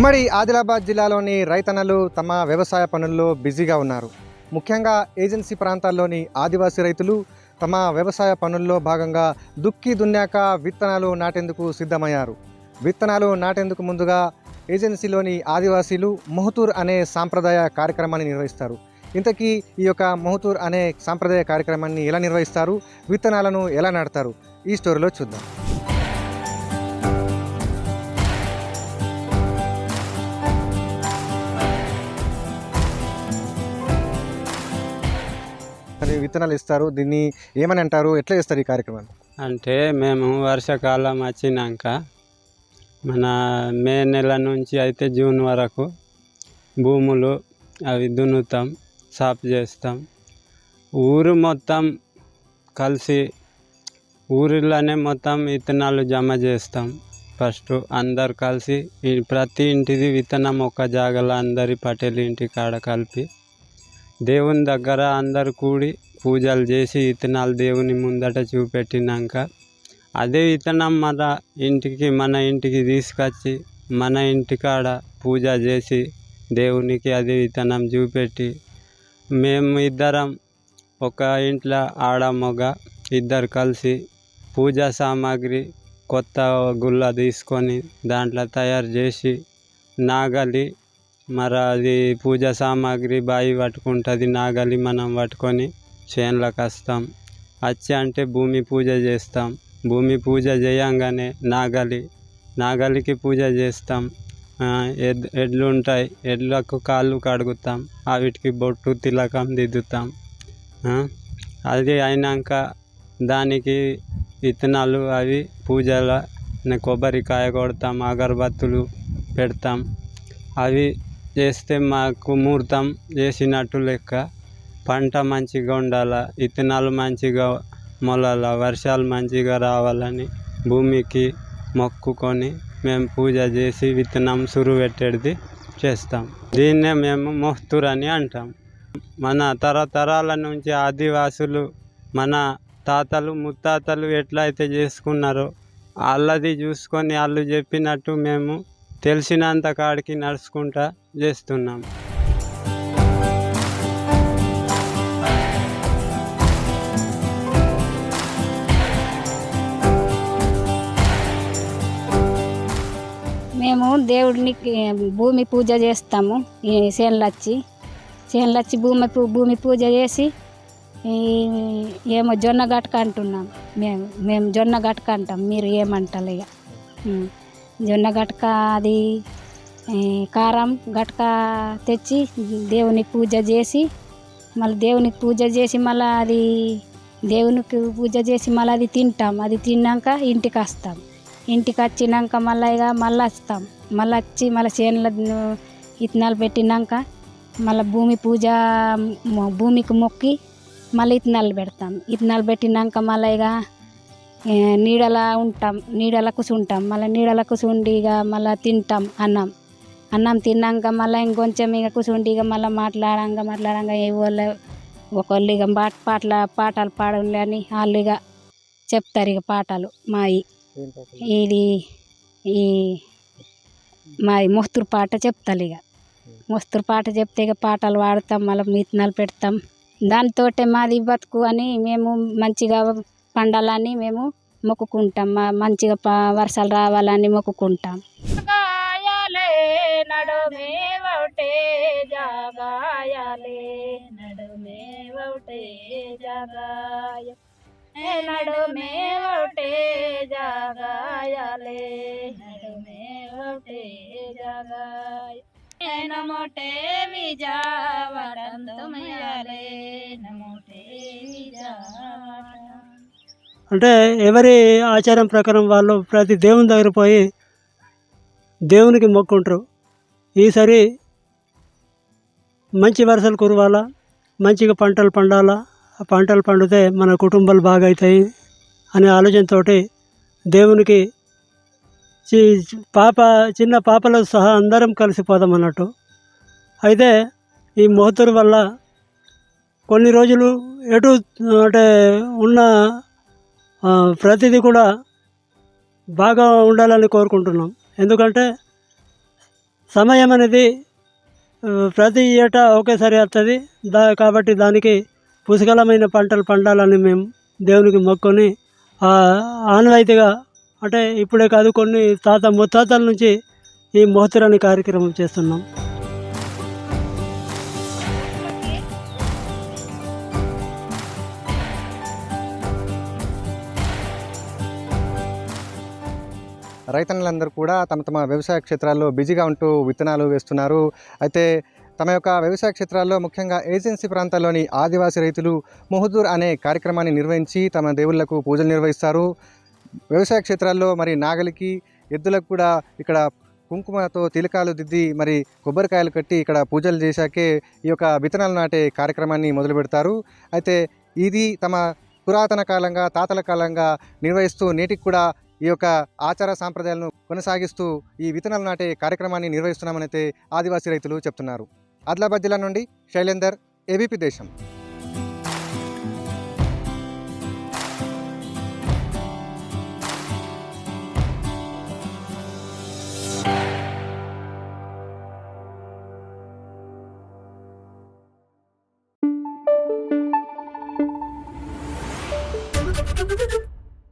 ఉమ్మడి ఆదిలాబాద్ జిల్లాలోని రైతన్నలు తమ వ్యవసాయ పనుల్లో బిజీగా ఉన్నారు. ముఖ్యంగా ఏజెన్సీ ప్రాంతాల్లోని ఆదివాసీ రైతులు తమ వ్యవసాయ పనుల్లో భాగంగా దుక్కి దున్నాక విత్తనాలు నాటేందుకు సిద్ధమయ్యారు. విత్తనాలు నాటేందుకు ముందుగా ఏజెన్సీలోని ఆదివాసీలు మొహతూర్ అనే సాంప్రదాయ కార్యక్రమాన్ని నిర్వహిస్తారు. ఇంతకీ ఈ యొక్క మొహతూర్ అనే సాంప్రదాయ కార్యక్రమాన్ని ఎలా నిర్వహిస్తారు? విత్తనాలను ఎలా నాటుతారు? ఈ స్టోరీలో చూద్దాం. విత్తనాలు ఇస్తారు? దీన్ని ఏమని అంటారు? ఎట్లా చేస్తారు ఈ కార్యక్రమాన్ని? అంటే మేము వర్షాకాలం వచ్చినాక మన మే నెల నుంచి అయితే జూన్ వరకు భూములు అవి దున్నుతాం సాఫ్ చేస్తాం. ఊరు మొత్తం కలిసి ఊరిలోనే మొత్తం విత్తనాలు జమ చేస్తాం. ఫస్ట్ అందరు కలిసి ప్రతి ఇంటిది విత్తనం ఒక జాగలో అందరి పటేల్ ఇంటి కాడ కలిపి దేవుని దగ్గర అందరు కూడి పూజలు చేసి విత్తనాలు దేవుని ముందట చూపెట్టినాక అదే విత్తనం మన ఇంటికి మన ఇంటికి తీసుకొచ్చి మన ఇంటికాడ పూజ చేసి దేవునికి అదే విత్తనం చూపెట్టి మేము ఇద్దరం ఒక ఇంట్లో ఆడ మగ ఇద్దరు కలిసి పూజా సామాగ్రి కొత్త గుళ్ళ తీసుకొని దాంట్లో తయారు చేసి నాగలి మరి అది పూజ సామాగ్రి బావి పట్టుకుంటుంది నాగలి మనం పట్టుకొని చేనులకు వస్తాం వచ్చి అంటే భూమి పూజ చేస్తాం. భూమి పూజ చేయంగానే నాగలి నాగలికి పూజ చేస్తాం. ఆ, ఎడ్ ఎడ్లు ఉంటాయి ఎడ్లకు కాళ్ళు కడుగుతాం వాటికి బొట్టు తిలకం దిద్దుతాం. అది అయినాక దానికి విత్తనాలు అవి పూజల కొబ్బరికాయ కొడతాం అగరబత్తులు పెడతాం. అవి చేస్తే మాకు ముహూర్తం చేసినట్టు లెక్క. పంట మంచిగా ఉండాల విత్తనాలు మంచిగా మొలాల వర్షాలు మంచిగా రావాలని భూమికి మొక్కుకొని మేము పూజ చేసి విత్తనం సురు పెట్టేది చేస్తాం. దీన్నే మేము మొహ్తూర్ అని అంటాం. మన తరతరాల నుంచి ఆదివాసులు మన తాతలు ముత్తాతలు ఎట్లయితే చేసుకున్నారో వాళ్ళది చూసుకొని వాళ్ళు చెప్పినట్టు మేము తెలిసినంత కాడికి నడుచుకుంటా చేస్తున్నాం. మేము దేవుడిని భూమి పూజ చేస్తాము. ఈ చేనులు వచ్చి వచ్చి భూమి భూమి పూజ చేసి ఏమో జొన్న గట్క అంటున్నాం. మేము మేము జొన్న గట్క అంటాం. మీరు ఏమంటారు ఇక జొన్న గట్క అది కారం గట్క తెచ్చి దేవునికి పూజ చేసి మళ్ళీ దేవునికి పూజ చేసి మళ్ళీ అది దేవునికి పూజ చేసి మళ్ళీ అది తింటాం. అది తిన్నాక ఇంటికి వస్తాం. ఇంటికి వచ్చినాక మళ్ళీ ఇక మళ్ళీ వస్తాం. మళ్ళీ వచ్చి మళ్ళీ చేనుల ఇత్తనాలు పెట్టినాక మళ్ళీ భూమి పూజ భూమికి మొక్కి మళ్ళీ ఇత్తనాలు పెడతాం. ఇత్తనాలు పెట్టినాక మళ్ళీ ఇక నీడలా ఉంటాం నీడల కూర్చుంటాం మళ్ళీ నీడల కూర్చుండి ఇక మళ్ళీ తింటాం అన్నం. అన్నం తిన్నాక మళ్ళీ ఇంకొంచెం ఇక కూర్చుండి ఇక మళ్ళీ మాట్లాడంగా మాట్లాడంగా ఏ ఒకళ్ళు ఇక పాట పాటల పాటలు పాడండి అని వాళ్ళు ఇక చెప్తారు ఇక పాటలు మాయి. ఇది ఈ మాది మొస్తురు పాట చెప్తారు ఇక మొస్తురు పాట చెప్తే ఇక పాటలు పాడతాం మళ్ళీ మితనాలు పెడతాం. దానితోటే మాది బతుకు అని మేము మంచిగా పండాలని మేము మొక్కుకుంటాం. మా మంచిగా ప వర్షాలు రావాలని మొక్కుకుంటాం. జాగాయాలే నడుమే వౌటే జాగాయాలే నడుమే వౌటే జాగాయ ఏ నడుమే వౌటే జాగాయాలే నడుమే వౌటే జాగాయ ఏ నమోటే విజా వడంతుమయాలే నమోటే విజా అంటే ఎవరి ఆచారం ప్రకారం వాళ్ళు ప్రతి దేవుని దగ్గర పోయి దేవునికి మొక్కుంటారు. ఈసారి మంచి వర్షాలు కురవాలా మంచిగా పంటలు పండాలా ఆ పంటలు పండితే మన కుటుంబాలు బాగా అవుతాయి అనే ఆలోచనతోటి దేవునికి చి- పాప చిన్న పాపలో సహా అందరం కలిసిపోదాం అన్నట్టు. అయితే ఈ మోతరు వల్ల కొన్ని రోజులు ఎటు అంటే ఉన్న ప్రతిదీ కూడా బాగా ఉండాలని కోరుకుంటున్నాం. ఎందుకంటే సమయం అనేది ప్రతి ఏటా ఒకేసారి వస్తుంది. దా కాబట్టి దానికి పుష్కలమైన పంటలు పండాలని మేము దేవునికి మొక్కుని ఆనవాయితీగా అంటే ఇప్పుడే కాదు కొన్ని తాత ముత్తాతల నుంచి ఈ మోహతురాని కార్యక్రమం చేస్తున్నాం. రైతన్నలందరూ కూడా తమ తమ వ్యవసాయ క్షేత్రాల్లో బిజీగా ఉంటూ విత్తనాలు వేస్తున్నారు. అయితే తమ యొక్క వ్యవసాయ క్షేత్రాల్లో ముఖ్యంగా ఏజెన్సీ ప్రాంతాల్లోని ఆదివాసీ రైతులు మొహదూర్ అనే కార్యక్రమాన్ని నిర్వహించి తమ దేవుళ్ళకు పూజలు నిర్వహిస్తారు. వ్యవసాయ క్షేత్రాల్లో మరి నాగలికి ఎద్దులకు కూడా ఇక్కడ కుంకుమతో తిలకాలు దిద్ది మరి కొబ్బరికాయలు కట్టి ఇక్కడ పూజలు చేశాకే ఈ యొక్క విత్తనాలు నాటే కార్యక్రమాన్ని మొదలు పెడతారు. అయితే ఇది తమ పురాతన కాలంగా తాతల కాలంగా నిర్వహిస్తూ నేటికి కూడా ఈ యొక్క ఆచార సాంప్రదాయాలను కొనసాగిస్తూ ఈ విత్తనాలు నాటే కార్యక్రమాన్ని నిర్వహిస్తున్నామని అయితే ఆదివాసీ రైతులు చెప్తున్నారు. ఆదిలాబాద్ జిల్లా నుండి శైలేందర్ ఏబీపీ దేశం.